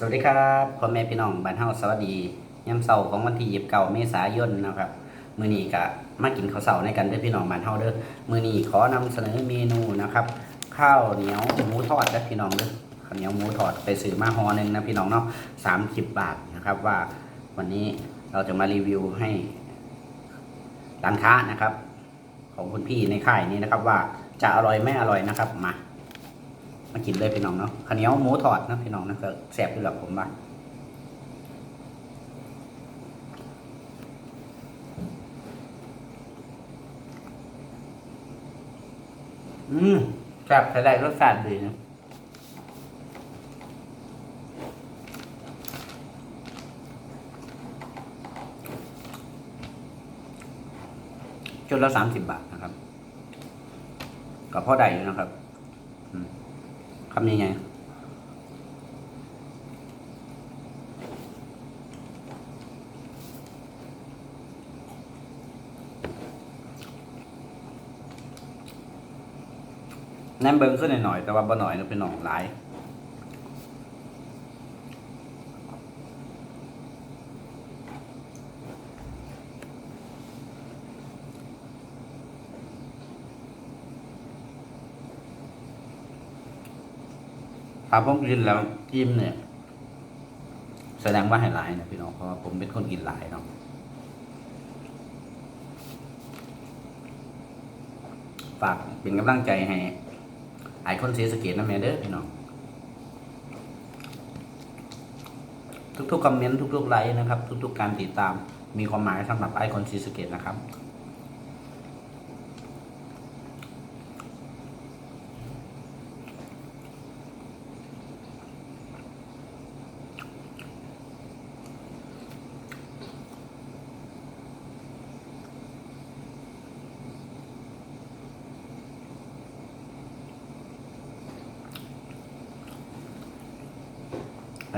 สวัสดีครับพ่อแม่พี่น้องบ้านเฮาสวัสดียามเช้าของวันที่29เก่าเมษายนนะครับมื้อนี้ก็มากินข้าวเช้าในกันเด้อพี่น้องบ้านเฮาเด้อมื้อนี้ขอนำเสนอเมนูนะครับ ข้าวเหนียวหมูทอดเด้อพี่น้องเด้อข้าวเหนียวหมูทอดไปซื้อมาห่อหนึงนะพี่น้องเนาะ30บาทนะครับว่าวันนี้เราจะมารีวิวให้ร้านค้านะครับ ของคุณพี่ในค่ายนี้นะครับ ว่าจะอร่อยไม่อร่อยนะครับมา มากินเลยพี่น้องเนาะข้าวเหนียวหมูทอดนะพี่น้องนะก็แซ่บอยู่หรอกผมว่าอืมแซ่บใช้ได้รสชาติดีนะจุดละสามสิบบาทนะครับ ก็พอได้อยู่นะครับ คำยังไงแนมเบิงขึ้นหน่อยๆแต่ว่าบ่หน่อยนะเป็นหน่องหลาย ถ้าผมกินแล้วอิ่มเนี่ย แสดงว่าให้หลายนะพี่น้องเพราะว่าผมเป็นคนกินหลายเนาะฝากเป็นกำลังใจให้ไอคอนเสียสเกตนะแม่เด้อพี่น้องทุกๆคอมเมนต์ทุกๆไลค์นะครับ ทุกๆการติดตามมีความหมายสำหรับไอคอนซีสเกตนะครับ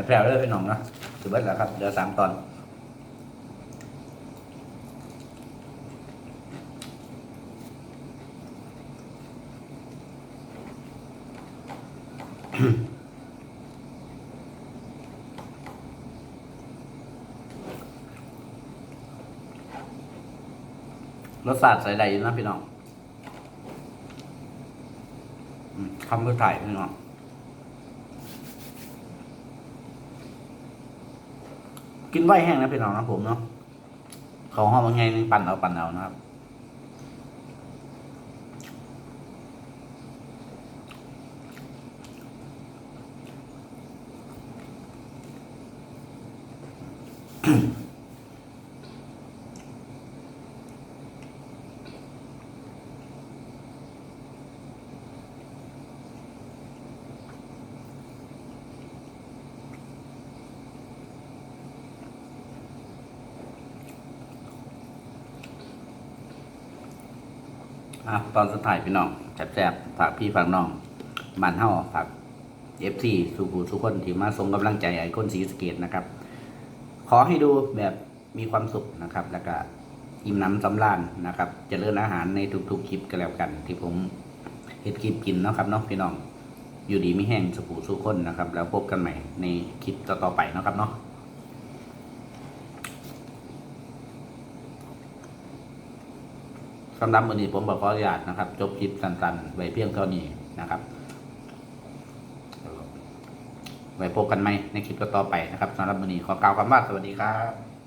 แพร่เลยพี่น้องเนาะถือว่าแล้วครับเหลือสามตอนรสชาติใส่ใดอยู่นะพี่น้องอืมคำพูดไทยพี่น้อง กินไว้แห้งนะพี่น้องนะผมเนาะเขาห้องมังไงนึงปั่นเอาปั่นเอานะครับอ่ะตอนสุดท้ายพี่น้องแซ่บๆฝากพี่ฝากน้องบ้านเฮาฝากเอฟซีสุภูทุกคนที่มาส่งกำลังใจไอ้คนสีสเกตนะครับ ขอให้ดูแบบมีความสุขนะครับ แล้วก็อิ่มน้ำสำราญนะครับจเจริญอาหารในทุกๆคลิปก็แล้วกัน ที่ผมเฮ็ดคลิปกินนะครับเนาะพี่น้องอยู่ดีไม่แห้งสุภูสุกคนนะครับ แล้วพบกันใหม่ในคลิปต่อๆไปนะครับเนาะ สำหรับวันนี้ผมบอกขออนุญาตนะครับ จบคลิปสั้นๆ ไว้เพียงเท่านี้นะครับไว้พบกันไหมในคลิปต่อไปนะครับสำหรับวันนี้ขอกล่าวคำว่าสวัสดีครับ